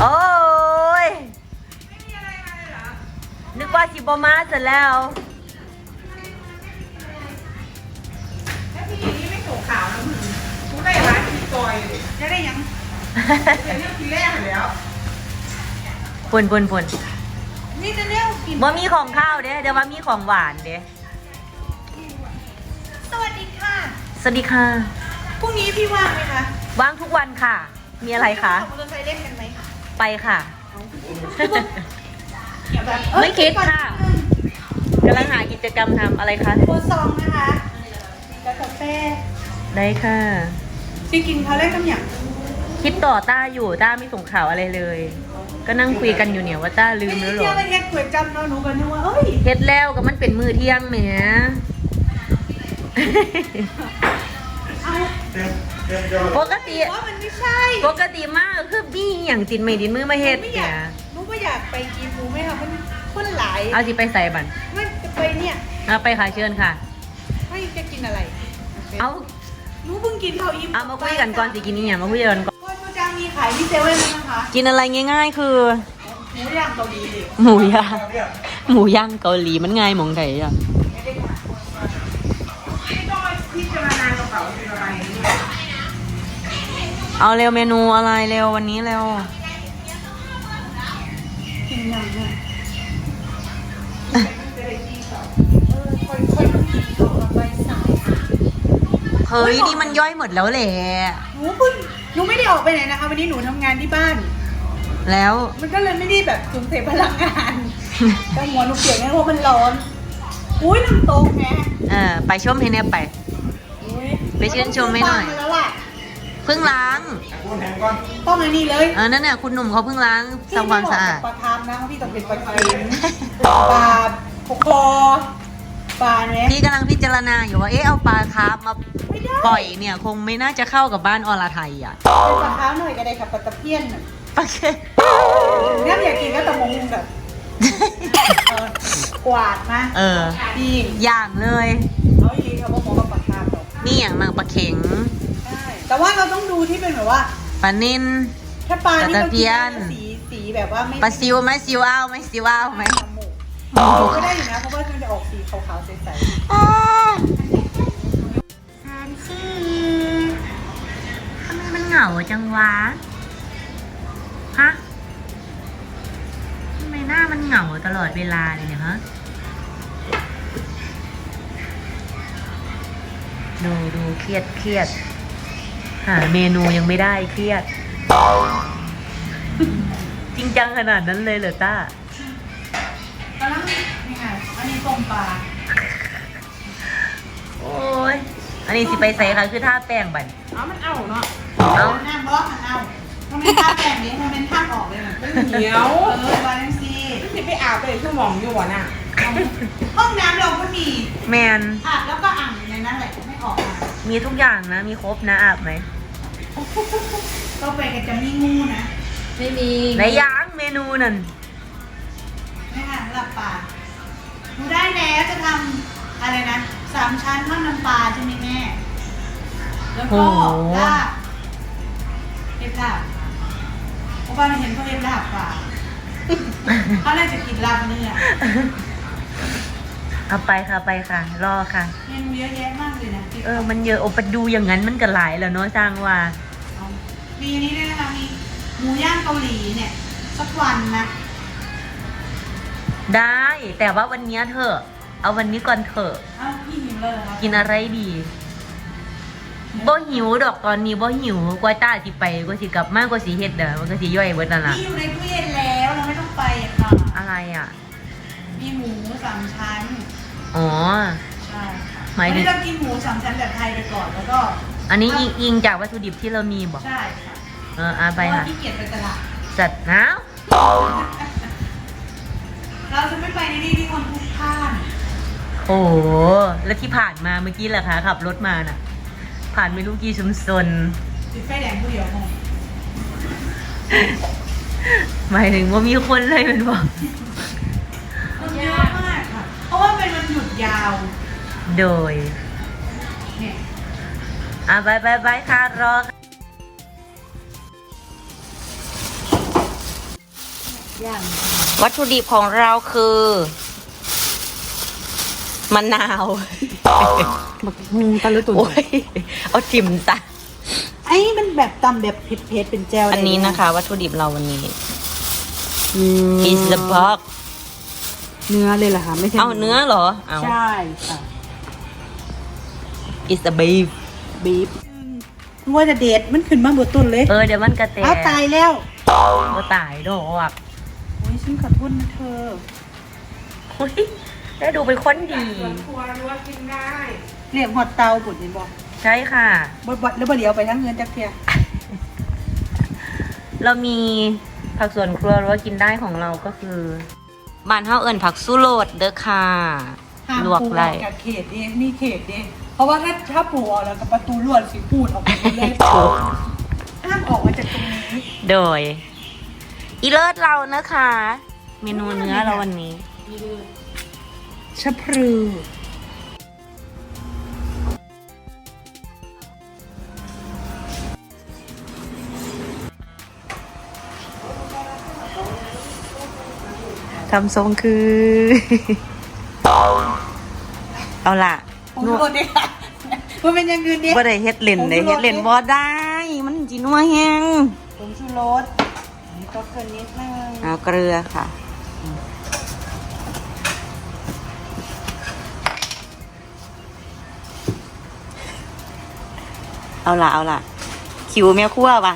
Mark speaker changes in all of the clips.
Speaker 1: โอ้ย นึกว่าสิบมาเสร็จแล้ว
Speaker 2: แล้วพี่นี่ไม่ส่งข่าวนะมึงกูได้ร้านทีจอยเลยจะได้ยังเดี๋ยวเรื่องทีแรกแล้ว
Speaker 1: ปุ่นปุ่นปุ่น
Speaker 2: นี่จะเรียกกิน
Speaker 1: บ่มีของข้าวเด้เดี๋ยวว่ามีของหวานเด้
Speaker 2: สวัสดีค่ะ
Speaker 1: สวัสดีค่ะ
Speaker 2: พรุ่งนี้พี่ว่างไหมคะ
Speaker 1: ว่างทุกวันค่ะ มีอะไรคะ
Speaker 2: ขับมอเตอร์ไซค์เล่นกันไหมคะ
Speaker 1: ไปค่ะ
Speaker 2: เดี๋ยวแบบ
Speaker 1: ไม่คิดค่ะกำลังหากิจกรรมทำอะไรคะ
Speaker 2: โคซองนะคะแล้วกาแฟ
Speaker 1: ได้ค่ะ
Speaker 2: ที่กินเขาวแรกกันอย่าง
Speaker 1: คิดต่อต้าอยู่ต้าไม่ส่งข่าวอะไรเลย ก็นั่งคุยกันอยู่เนี่ยว่าต้าลืมแล้วเหร
Speaker 2: เที่ย
Speaker 1: อ
Speaker 2: วไปเฮ็ดก๋วยจั๊บเนาะหนูกันนึกว่าเอ้ย
Speaker 1: เฮ็ดแล้วก็มันเป็นมือเที่ยงแหม
Speaker 2: เอา
Speaker 1: ปกติ
Speaker 2: ว่ามันไม่ใช่
Speaker 1: ปกติมากคือมีอย่างติดไม่ดินมือมาเฮ็ด
Speaker 2: ไม่อ
Speaker 1: เนี่ยา
Speaker 2: ยกหนูไม่อยากไปกินหมูไหมคะมันคนหลาย
Speaker 1: เอาสิไปใส่บัน
Speaker 2: มันจะไปเนี่ย
Speaker 1: เอาไปค่ะเชิญค่ะ
Speaker 2: ไม่จะกินอะไร
Speaker 1: เอา
Speaker 2: หนูเพิ่งกินข้าวอิ่ม
Speaker 1: เอามาคุยกันก่อนสิกินนี่อย่างมาคุยกันก่อน
Speaker 2: โคโชจังมีขายที่เซเว่นไหมคะ
Speaker 1: กินอะไรง่าย ๆ คือ
Speaker 2: หมูย่างเกาหลีดิ
Speaker 1: หมูย่างหมูย่างเกาหลีมันง่ายหมองไดอะ
Speaker 2: ไม่ได้ค่ะไม่ต้องมาพิจารณากระเป๋าเป็นอะไรด้วย
Speaker 1: เอาเร็วเมนูอะไรเร็ววันนี้เร็ว
Speaker 2: กินอย่างเนี่ยจะได้กินต่อเออค่อยๆต้องกินต่อไปสาย
Speaker 1: เฮ้ยนี่มันย่อยหมดแล้วแหละ
Speaker 2: หนูเพิ่งหนูไม่ได้ออกไปไหนนะคะวันนี้หนูทำงานที่บ้าน
Speaker 1: แล้ว
Speaker 2: มันก็เลยไม่ได้แบบสูญเสียพลังงานแต่หัวหนูเปียกไงเพราะมันร้อนอุ้ยน้ำตกแฮะ
Speaker 1: เออไปชมให้แน่ไป
Speaker 2: อุ๊ย
Speaker 1: ไปชื่นชมให้หน่อย
Speaker 2: ต้งซื้ปลามาแล้วล่ะ
Speaker 1: เพิ่งล้าง
Speaker 2: ต้องอันนี้เลย
Speaker 1: เออนั่นเนี่ยคุณหนุ่มเขาเพิ่งล้างทำความสะอาด
Speaker 2: ปลาทามนะพี่ต้องเป็นปลาเค็มปลาโคคอปลาเนี้ย
Speaker 1: พี่กำลังพิจารณาอยู่ว่าเอ๊ะเอาปลาคาร์ฟมา
Speaker 2: ไม่ได้
Speaker 1: ปล่อยเนี่ยคงไม่น่าจะเข้ากับบ้านอรไทยอะ
Speaker 2: เป็นปลาเท้าหน่อยก็ได้ค่ะปลาตะเพียนน่ะ
Speaker 1: โอเค
Speaker 2: งั้นอยากกินก็ตะมงแบบเออกวาดมา
Speaker 1: เออ
Speaker 2: ดี
Speaker 1: อย่างเลย
Speaker 2: เอาอีกค่ะว่าหมอกับปลาทามหรอก
Speaker 1: นี่อย่างนางปลาเข็ง
Speaker 2: ใช่ แต่ว่าเราต้องดูที่เป็นแบบว่า
Speaker 1: ปลานิน
Speaker 2: ถ้าปลานี่
Speaker 1: ปลา
Speaker 2: เรา
Speaker 1: ตะเพี
Speaker 2: กิน
Speaker 1: ย
Speaker 2: ได้
Speaker 1: น
Speaker 2: สีสีแบบว่าไม่
Speaker 1: ปลาซิวไหมซิวอ้าวไหมซิวอ้าวไหม
Speaker 2: จมูกก็ได้อยู่นะเพราะว่ามันจะออกสีขาวๆใส
Speaker 1: แซนซี่ทำไมมันเหงาจังวะ ฮะ ทำไมหน้ามันเหงาตลอดเวลาเลยเนี่ยฮะ ดูดูเครียดเครียด หาเมนูยังไม่ได้เครียด จริงจังขนาดนั้นเลยเหรอต้า
Speaker 2: ๆตอนนั้นนี่ไงอันนี้ต้มปลา
Speaker 1: โอ้ย อันนี้สิไปใส่ค่ะคือท่าแป้งบัน
Speaker 2: เอามันเอาเนาะ
Speaker 1: เอา
Speaker 2: น้ำบล็อกเอาทำไมท่าแบบนี้ทำไมท่าออกเลยน่ะ
Speaker 3: เหนียว
Speaker 2: เออวาเลนซี
Speaker 3: สิไปอาบไปชั่วโมองอยู่วะน่ะ
Speaker 2: ห้องน้ำเราก็มี
Speaker 1: แมน
Speaker 2: อาบแล้วก็อ่างอยู่ในนั้นแหละไม่ออกมา
Speaker 1: มีทุกอย่างนะ มีครบนะอาบไหม
Speaker 2: ก็ไปกันจะมีงูนะ
Speaker 3: ไม่มี
Speaker 1: ในย่างเมนูนั่น
Speaker 2: ไม่ค่ะหลับปากหนูได้แล้วจะทำอะไรนะสามชั้นทอดน้ำปลาใช่ไหมแม่ แล้วก็ลาบเห็ดลาบเพราะว่าเห็นเขาเห็ดลาบปลาเขาเลยจะกินลาบเนื้อ
Speaker 1: เอาไปค่ะไปค่ะ รอค่ะ
Speaker 2: เมนูเยอะแยะมากเลยนะที่
Speaker 1: เออมันเยอะโอปดูอย่างนั้นมันก็หลายแล้วเนาะจ้างว่า
Speaker 2: เอามีอันนี้ด้วยนะคะมีหมูย่างเกาหลีเนี่ย สักวันนะ
Speaker 1: ได้ แต่ว่าวันเนี้ยเถอะเอาวันนี้ก่อนเถอะ
Speaker 2: เอ้าพี่หิวเลยเหรอคะ
Speaker 1: กินอะไรดีบ่หิวดอกตอนนี้บ่หิวกว่าต้าสิไปกว่าสิกลับมากกว่าสิเฮ็ดเด้อมันก็สิย่อยเบิดนั่นล่ะ
Speaker 2: พี่อยู่ในตู้เย็นแล้วเราไม่ต้องไปอะค่ะ
Speaker 1: อะไรอะ
Speaker 2: มีหมูสามชั้น
Speaker 1: อ๋อ
Speaker 2: ใช่ค่ะ
Speaker 1: หมายถึง
Speaker 2: วันนี้เรากินหมูสามชั้นแบบไทยไปก่อนแล้วก็
Speaker 1: อันนี้อิงอิงจากวัตถุดิบที่เรามีบ่
Speaker 2: ใช่ค่ะ
Speaker 1: เออเอาไป
Speaker 2: เพราะว่า
Speaker 1: ค่ะ
Speaker 2: ขี้เกียจไปตลาด
Speaker 1: จัดน้
Speaker 2: เราจะไม่ไปในที่ที่คนพลุกพล่านำ
Speaker 1: โอ้โหแล้วที่ผ่านมาเมื่อกี้แหละคะขับรถมาน่ะ ผ่านไม่รู้กี่ชุมชน
Speaker 2: ติดไฟแดงผู้เดียวคง
Speaker 1: หมายถึงว่ามีคนเลยมันบอก
Speaker 2: คนเยอะมากค่ะเพ ราะว่าเป็นวันหยุดยาว
Speaker 1: โดย
Speaker 2: เนี่ย
Speaker 1: อะบายบายบายค่ะรอค่ะ
Speaker 2: ย่าง
Speaker 1: วัตถุดิบของเราคือมะนาว
Speaker 2: หมักงูตะลุตุน
Speaker 1: โอ้ยเอาจิ้มซะ
Speaker 2: ไอ้มันแบบตำแบบเผ็ดๆเป็นแจว
Speaker 1: อันนี้นะคะ วัตถุดิบเราวันนี้
Speaker 2: เนื้อ
Speaker 1: is the pork
Speaker 2: เนื้อเลยเหรอคะไม่ใช่
Speaker 1: เอาเนื้อเหรอเอา
Speaker 2: ใช่ค่ะ
Speaker 1: is the beef
Speaker 2: บีฟว่าจะเด็ดมันขึ้นมาบนต้นเลย
Speaker 1: เออเดี๋ยวมันกระเตะ
Speaker 2: เอาตายแล้ว
Speaker 1: ก็ตายดอก
Speaker 2: โอ้ยฉันขอโทษนะเธอ
Speaker 1: เฮ้ยได้ดูเป็นคนดี
Speaker 3: ส่วนครัวรั้วกินได้
Speaker 2: เรียกหอดเตาบุดนี่บอก
Speaker 1: ใช่ค่ะ
Speaker 2: บดบดแล้วบ่เดียวไปทั้งเงินจักเทีย
Speaker 1: เรามีผักสวนครัวหรือว่ากินได้ของเราก็คือ บ้านเฮาเอิญผักสู้โลดเด้อค่ะ
Speaker 2: ห้าม
Speaker 1: ลวก
Speaker 2: ปูอ
Speaker 1: ไร
Speaker 2: อกจากเขตเองมีเขตเองเพราะว่าถ้าถ้าปูออกแล้วก็ประตูลวดสิปูดออกไปหมดเลยห้ามออกมาจากตรงนี้
Speaker 1: โดย อีเลิศเรานะคะ เมนูเนื้อเราวันนี้
Speaker 2: ชะพรื
Speaker 1: ทำทรงคือ เอาล่ะ
Speaker 2: ผมรู้เนี่ยค่ะมันเป็นอยังอื่นเนี่ย
Speaker 1: บ่ได้เฮ็ดเล่นได้เฮ็ดเล่นบ่ได้ มันจินัวแฮง
Speaker 2: ผมชูรสนี่ก็เกินนิดนึง
Speaker 1: เอาเกลือค่ะเอาล่ะเอาล่ะคิวแม่ครัวป่ะ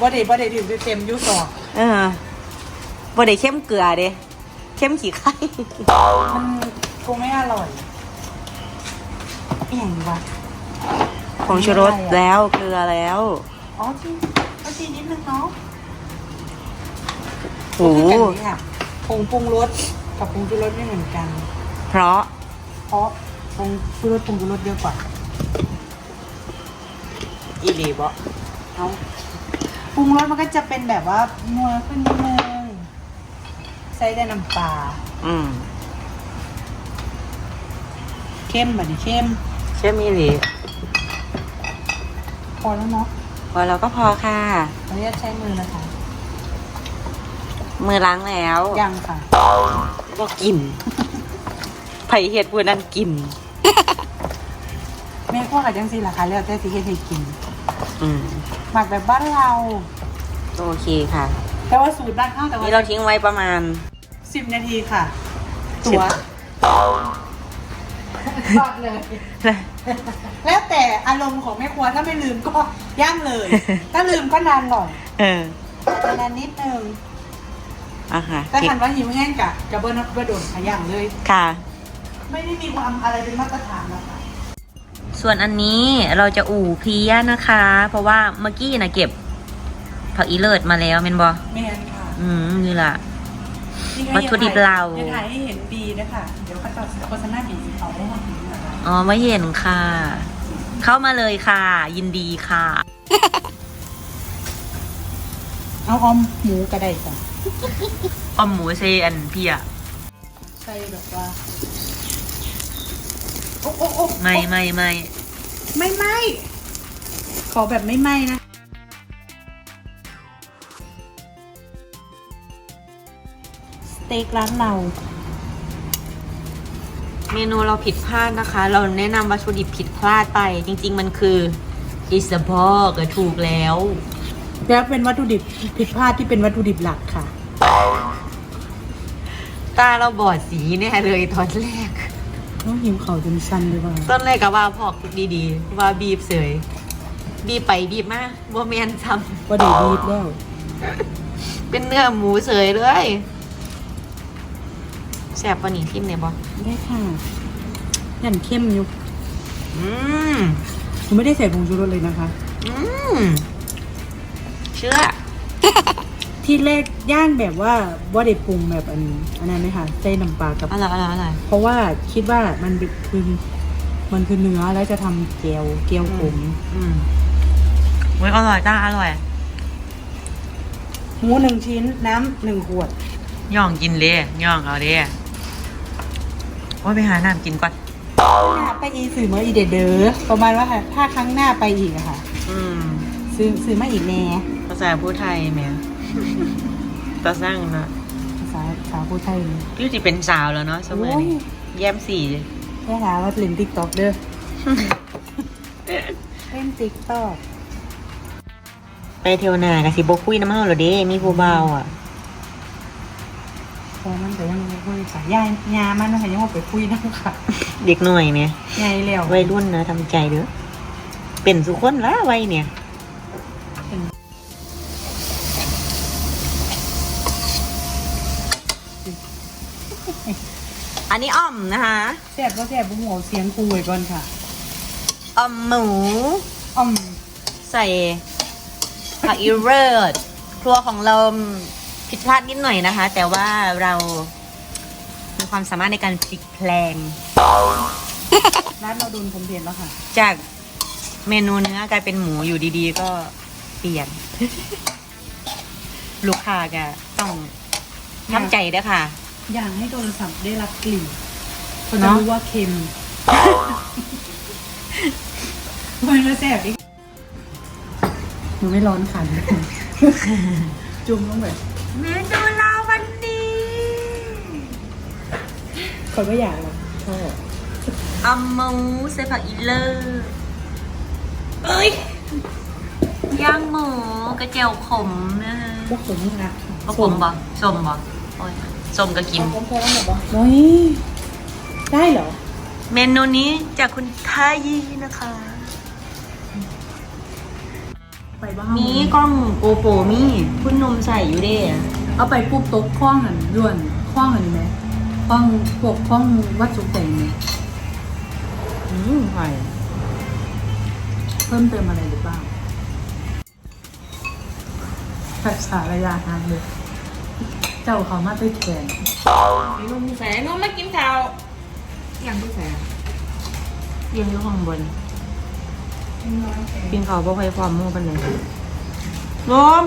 Speaker 2: บ่ได้บ่ได้ดื่มเต็มอยุ่สอง
Speaker 1: เออ บ่ได้เข้มเกลือเด้เข้มขี้ไข่
Speaker 2: มันคงไม่อร่อยอหย่างวะ
Speaker 1: ผงชูรสแล้วเกลือแล้ว
Speaker 2: อ๋อจริงก็จริงนิดนึงเนาะ
Speaker 1: โอ้
Speaker 2: คือ
Speaker 1: โห
Speaker 2: กันนี้ค่ะผงปรุงรสกับผงชูรสไม่เหมือนกัน
Speaker 1: เพราะ
Speaker 2: เพราะผงชูรสผงชูรสเยอะกว่า
Speaker 1: อีหลีบ่
Speaker 2: เอาปรุงรสมันก็จะเป็นแบบว่านัวขึ้นนิดนึง ใส่ได้น้ำปลา
Speaker 1: อืม
Speaker 2: เข้มแบบนี้เข้ม
Speaker 1: เข้มอีหลี
Speaker 2: พอแล้วเนาะ
Speaker 1: พอเราก็พอค่ะ
Speaker 2: ขออนุญาตใช้มือนะคะ
Speaker 1: มือล้างแล้ว
Speaker 2: ยังค่ะ
Speaker 1: ก็กินไผ่เห็ดพูนั่นกิน
Speaker 2: แม่พ่อกับยังซีราคาแล้วแต่สิเฮ็ดให้กิน
Speaker 1: อืม
Speaker 2: หมักแบบบ้านเรา
Speaker 1: โอเคค่ะ
Speaker 2: แต่ว่าสูตรบ้านข้างแต่ว่า
Speaker 1: นี่เราทิ้งไว้ประมาณ
Speaker 2: สิบนาทีค่ะ ตัวทอดเลย แล้วแต่อารมณ์ของแม่ครัวถ้าไม่ลืมก็ย่างเลย ถ้าลืมก็นานหน่อย
Speaker 1: เออ
Speaker 2: นานนิดนึง
Speaker 1: อะค่ะ
Speaker 2: แต่ทันว่าหิวแห้งกะจะเบิ้ลกระโดดขย่างเลย
Speaker 1: ค่ะ
Speaker 2: ไม่ได้มีความอะไรเป็นมาตรฐานนะคะ
Speaker 1: ส่วนอันนี้เราจะอู่เพลียนะคะ เพราะว่าเมื่อกี้นะเก็บ ผักอีเลิศมาแล้วเมนบอ
Speaker 2: แมนค่ะ
Speaker 1: อืมนี่ล่ะ
Speaker 2: นี่ไง
Speaker 1: วัตถุดิบเรา
Speaker 2: จะถ่ายให้เห็นบีนะคะเดี๋ยวเขาจะโฆษณาบีเขาได้มาถึงนะคะ
Speaker 1: อ๋อไม่เห็นค่ะ เข้ามาเลยค่ะ ยินดีค่ะ
Speaker 2: เอาออมหมูก็ได้จ้ะ
Speaker 1: ออมหมูเซอันเพีย
Speaker 2: ใช่แบบว่าโอ้โอ้โอ้
Speaker 1: ไม่ไม่ไม่
Speaker 2: ไม่ไหมขอแบบไม่ไหมนะ ต็กร้านเรา
Speaker 1: เมนูเราผิดพลาดนะคะ เราแนะนำวัตถุดิบผิดพลาดไป จริง ๆ มันคือ is the pork ก็ถูกแล้ว
Speaker 2: แล้วเป็นวัตถุดิบผิดพลาดที่เป็นวัตถุดิบหลักค่ะ
Speaker 1: ตาเราบอดสีแน่เลยตอนแรก
Speaker 2: ต้องหิวเขาจนสั้นเลยว่า
Speaker 1: ต้นแรกก็ว่าพอกดีๆ ว่าบีบเสย บีบไปบีบมาบ่แมนซ้
Speaker 2: ว่าดีดีแล้วำ
Speaker 1: เป็นเนื้อหมูเสยเลย แซ่บปะนี่ทิมเนี่ยบอ
Speaker 2: ได้ค่ะยันเข้มอยู่
Speaker 1: อืม
Speaker 2: หนูไม่ได้ใส่ผงชูรสเลยนะคะ
Speaker 1: อืมเชื่อ
Speaker 2: ที่แรกย่างแบบว่าว่าได้ปรุงแบบอันอันนั้นไหมคะใส่น้ำปลากับ
Speaker 1: อร่อยอร่อยอร่อย
Speaker 2: เพราะว่าคิดว่ามันเป็นคือมันคือเนื้อแล้วจะทำเจียวเกี๊ยวขม
Speaker 1: อืมเว้ยอร่อยจ้าอร่อย
Speaker 2: หมูหนึ่งชิ้นน้ำหนึ่งขวด
Speaker 1: ย่องกินเลยย่องเอาเด้ ว่าไปหาน้ำกินก่อน
Speaker 2: หน้าไปอีสื่อมาอีเดเดอประมาณว่าค่ะถ้าครั้งหน้าไปอีกอะค่ะ
Speaker 1: อืม
Speaker 2: ซื้อซื้อมาอีกแน่
Speaker 1: ภาษาพูดไทยแหม่ตาสร้างเนาะ
Speaker 2: ภาษาสาวผู้ไทยนี่
Speaker 1: พี่จิเป็นสาวแล้วเนาะสมัยนี้แย้มสี่
Speaker 2: แค่หาว่าเล่นติ๊กต็อกเด้อเล่นติ๊กต็อก
Speaker 1: ไปเที่ยวหน้ากับสิบคุยน้ำเฮาเหรอเด้มีผู้เบาอะ
Speaker 2: พอมันแต่ยังไม่คุยค่ะยายยามันนะคะยังว่าไปคุยนะค่ะ
Speaker 1: เด็กหน่อยเนี่ย
Speaker 2: ยายแล้ว
Speaker 1: วัยรุ่นนะทำใจเด้อเป็นสุคนละวัยเนี่ยอันนี้อ่อมนะคะ
Speaker 2: แซ่บก็แซ่บบุ้งหัวเสียงกูไว้ก่อนค่ะ
Speaker 1: อ่อมหมู
Speaker 2: อ่อม
Speaker 1: ใส่ผักอีเริร์ดครัวของเรา ผิดพลาดนิดหน่อยนะคะ แต่ว่าเรา มีความสามารถในการพลิกแพลง
Speaker 2: ร้านเราโดนผมเพียนแล้วค่ะ
Speaker 1: จากเมนูเนื้อกลายเป็นหมูอยู่ดีๆ ก็เปลี่ยน ลูกค้าก็ต้องทำใจด้วยค่ะ
Speaker 2: อยากให้โทรศัพท์ได้รับกลิ่นเขา
Speaker 1: เน
Speaker 2: จะ
Speaker 1: อะ
Speaker 2: รู้ว่าเค็มมันจะแซ่บอีกหนูไม่ร้อนขันจุ่มลงไป
Speaker 1: เมนูเราวันนี้
Speaker 2: คนก็อยากหรอกชอบ
Speaker 1: อัมหมูใส่ผักอีเลอร์เอ้ยย่างหมูกระเจียวขมนะฮะ
Speaker 2: พวกผมนะ
Speaker 1: ก็ขมบ่สมบ่โอ้ยสมก็กิน
Speaker 2: ผมพอแล้วหมดบ่น้อยได้เหรอ
Speaker 1: เมนูนี้จากคุณทายีนะคะ
Speaker 2: บ้าง
Speaker 1: มีกล้องโกโปรมีคุณนมใส่อยู่เด้อะ
Speaker 2: เอาไปปุ๊บตกคล้องอันด่วนคล้องอันนี้ไหมคล้องพวกคล้องวัดสุกแต่งไหม
Speaker 1: อืมหอย
Speaker 2: เพิ่มเติมอะไรหรือเปล่าภาษาระยะทางเลยเจ้าเขามาด้วยแขน
Speaker 3: นุ่มแสนนุ่มไม่กินข้าวอย่างที่แสน
Speaker 1: เรียงอยู่ข้างบน กินข้าวบ่ค่อยความมู่ปานใดนม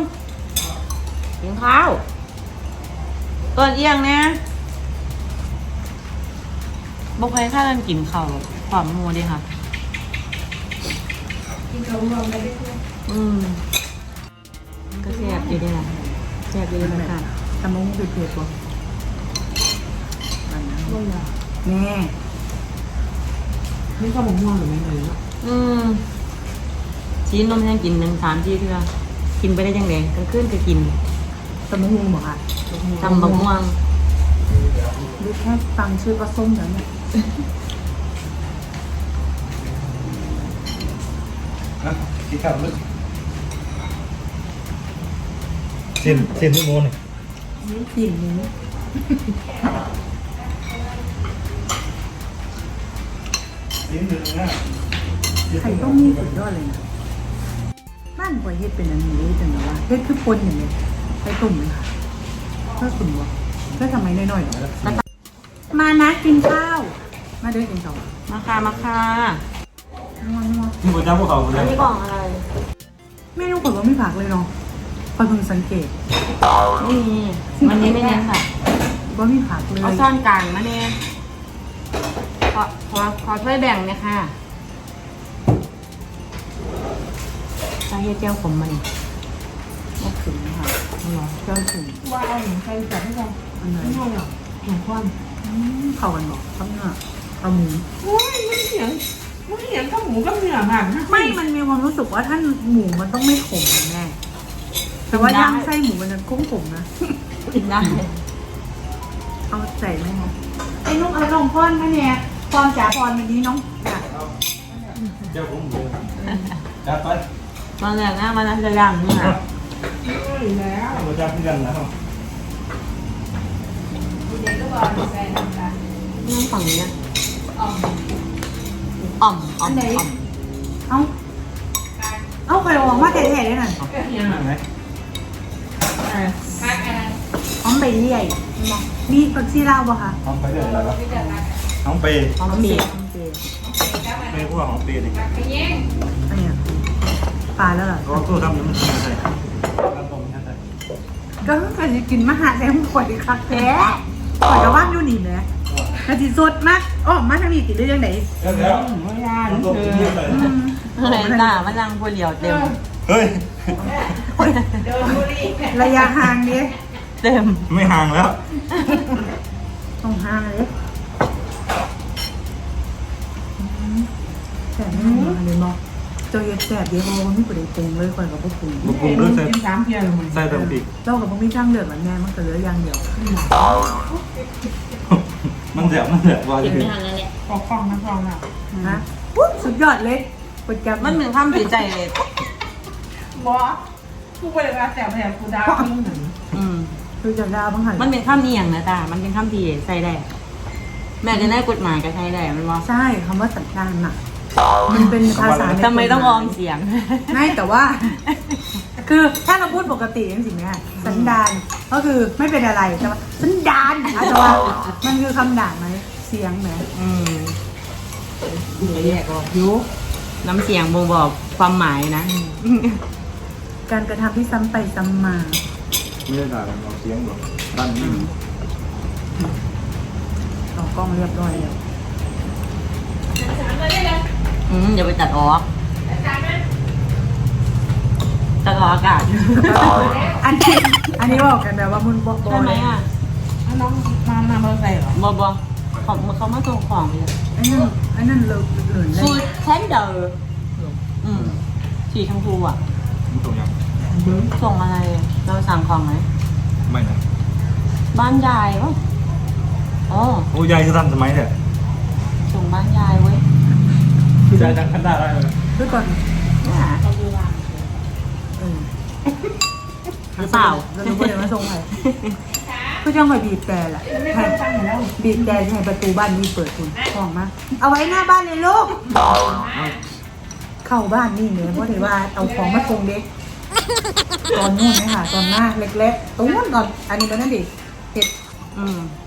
Speaker 1: กินข้าวเปิดเอียงเนี่ยบ่ค่อยค่ากันกินข้าวความมู่เด้ค่ะ
Speaker 2: กินเขารวมกันได้ด้วย
Speaker 1: อืมมันก็แซ่บอยู่เด้ล่ะแซ่บอยู่เด้ล่ะค่ะ
Speaker 2: ทำมุ้งเผ็ดๆบ่อันนั้นแม่
Speaker 3: นี่ข้าวหมกม่วงหรือไม่เลย
Speaker 1: อืม ชิ้นนมยังกินหนึ่งสามที่เทื่อกินไปได้ยังไงกลางคืนก็กิน
Speaker 2: ตำมุ้งบอกค่ะ
Speaker 1: ตำบักม่วง
Speaker 2: ดูแค่ฟังชื่อก็ส้มแล้วเนี่ย
Speaker 4: อะกินข้าวลึกเส้นเส้นที่โมนี่
Speaker 2: กลิ่นนี้
Speaker 4: เส้นหนึ่งนะ
Speaker 2: ไข่ต้มนี่สุดยอดเลยนะบ้านกว่าเฮ็ดเป็นอันนี้จังเลยว่าเฮ็ดคือปนอย่างเงี้ยไข่ต้มเลยค่ะเพื่อคุณวะเพื่อทำไมน้อยๆหรอมานะกินข้าว มาเด้อกินข้าว
Speaker 1: มาค่ะมาค่ะ
Speaker 2: นัวนัว
Speaker 4: ที่ผมจำพวกเขาเล
Speaker 1: อัน
Speaker 4: ย
Speaker 1: นี้กล่องอะไร
Speaker 2: ไม่รู้ผลว่าไม่ผักเลยเนาะพอเพิ่งสังเกต
Speaker 1: นี่วันนี้ไม่เน้นค่ะ
Speaker 2: ว่าไม่ผักเลย
Speaker 1: เอาซ่อนกลางมาเนี่ยขอขอขอถ้วยแบ่งเนี่ยค่ะ เหตุเจ้าผมมัน
Speaker 2: ว่าถึงค่ะ
Speaker 1: เหรอ
Speaker 2: เจ้าถึง
Speaker 3: ว่าเอาหนึ่งใครจัดให้เรา
Speaker 2: อันไหน
Speaker 3: ไม่ใช่หรอกแข็งควัน
Speaker 2: อืมเข้ากันบอกข้างหน้าเอาหมู
Speaker 3: โอ้ยไม่เสียงไม่เสียงข้าวหมูก็เหนือหันนะ
Speaker 2: ไม่มันมีความรู้สึกว่าท่านหมูมันต้องไม่ขมแน่แต่ว่าย่างไส้หมูมันจะคุ้มขมนะ
Speaker 1: กินได้
Speaker 2: เอาใส่ไหมคะไอ้นุ๊กเอาลงพอนมาเนี่ยพรจ๋าพรวันนี้น้องจ๋า
Speaker 4: เจ้าผมเลยจัดไป
Speaker 1: มาแล้วนะมาแล้วจะย่างนี่ค่ะ
Speaker 3: อีกแล้ว
Speaker 4: เราจับกันแล้ว
Speaker 1: นี่ฝั่งนี้นะอ่อมอ่อมอ่อม
Speaker 2: เอาเอาใครออกมาแท้ๆเลยน่ะ
Speaker 4: นั่งไหน
Speaker 2: หอมใบเลี่ยมีผักชีลาวป่ะคะ
Speaker 4: ห้องไปเรื่อยแล้วห้องไป
Speaker 1: หอมเปียก
Speaker 2: หอมเปรย์
Speaker 4: ไปพวกห้องไปดิ
Speaker 2: อันเนี้ย ปลาแล้วเหรอ
Speaker 4: ก็ตู้ทำยังไม่ใช่ทำตรงนี้ใช่
Speaker 2: ก็เคยจะกินมาหาแซมข่อยคักแท้ข่อยจะว่างอยู่นี่แหละกะทิสดมากอ๋อมาทางนี้ติดได้ยังไง
Speaker 4: แล้วแล้ว
Speaker 3: ไม่ยาก
Speaker 4: ตรงนี้เลย
Speaker 2: อืม
Speaker 1: อะไรตามันลังพวเหลียวเต็ม
Speaker 4: เฮ้ย
Speaker 2: ข่อยย
Speaker 3: โดนบุรี
Speaker 2: ระยะห่างเนี้ย
Speaker 1: เต็ม
Speaker 4: ไม่ห่างแล้ว
Speaker 2: ต้องห่างเลยแต่ไม่ห่างเลยเนาะ เจ้าเย็ดแสบเดี๋ยวมันไม่ปวดตรงเลยคอยกับพวกคุณ
Speaker 4: บุกบุกด้วยใส่
Speaker 3: สามเพียงมัน
Speaker 4: ใส่แต่ปีก
Speaker 2: เจ้ากับพวกไม่ช่างเดือดเหมือนแม่มันก็เหลืออย่างเดียว
Speaker 4: มันเสียบมันเสียบว่าจะ
Speaker 1: ไม่ทันแล้วแหละ
Speaker 3: ปอกฟองน้ำฟองอะ
Speaker 2: ฮะปุ๊บสุดยอดเลยกดจับ
Speaker 1: มันเหมือนความผิดใจเลย
Speaker 3: บอสกูไปเลยว่าแสบแสบกูดาวมึงหนึ่ง
Speaker 1: อืม
Speaker 2: คือจับดาวบ้างหัน
Speaker 1: มันเป็นข้ามเอียงนะตา มันเป็นข้ามทีใส่ได้แม่จะได้กฎหมายก็ใช้ได้มันว่า
Speaker 2: ใช่คำว่าสัญญาณน่ะ มันเป็นภาษาใน
Speaker 1: ทำไมต้องออมเสียง
Speaker 2: ไม่แต่ว่า คือถ้าเราพูดปกติจริงๆเนี่ยสันดานก็คือไม่เป็นอะไรแต่ว่าสันดานอาจจะว่ามันคือคำด่าไหมเสียงไหม
Speaker 1: อืม
Speaker 3: เดี๋ยวแยกออก
Speaker 2: ยุ
Speaker 1: น้ำเสียงบ่งบอกความหมายนะ
Speaker 2: การกระทำที่ซ้ำไปซ้ำมา
Speaker 4: ไม่ได้ด่ากันออกเสียงหรอกด้านนี้
Speaker 2: ออกกล้องเรียบร้อยแล้ว
Speaker 3: สามเลยได้เลย
Speaker 1: อืมอย่าไปตัดออก
Speaker 3: สามเลย
Speaker 1: ตัดออกอากาศ
Speaker 2: อันนี้อันนี้บอกกันแบบว่ามุนบอก
Speaker 1: ใช่ไหมอะ
Speaker 3: เอาน้องมามาเบอร์ใส่เหรอบ
Speaker 1: อบอเขาเขามาส่งของเลย
Speaker 2: อันนั้นอันนั้นเหลือเหลือเล
Speaker 1: ฟูด
Speaker 2: ย
Speaker 1: เทนเดอร์อืมสีชมพูอะ
Speaker 4: มันตรงยัง
Speaker 1: ส่งอะไร เราสั่งของไหม
Speaker 4: ไม่นะ
Speaker 1: บ้านยายวะอ๋อ
Speaker 4: โอ้ยายคือทันสมัยเนี่ย
Speaker 1: ส่งบ้านยายเว้ ย
Speaker 4: คือยายดังขันได้อะไรเลย
Speaker 2: ด้วยก่อน
Speaker 1: เนี่ย
Speaker 3: เขาดูวาง
Speaker 2: เออ
Speaker 1: หรือเปล่า
Speaker 2: เรารู้ว่าเดี๋ยวมาส่งใครก็จ้องคอยบีบแต่แหละ
Speaker 3: ไม่
Speaker 2: ให้
Speaker 3: ทำตั้งอยู่แล้ว
Speaker 2: บีบแต่ให้ประตูบ้านนี้เปิดคุณของมาเอาไว้หน้าบ้านเลยลูกเข้าบ้านนี่เนี่ยเพราะถือว่าเอาของมาส่งเด็กตอนนู้นไหมค่ะตอนหน้าเล็กๆตรงนู้นตอนอันนี้ตอนนั้นดิเห็ด
Speaker 1: อืม
Speaker 2: เ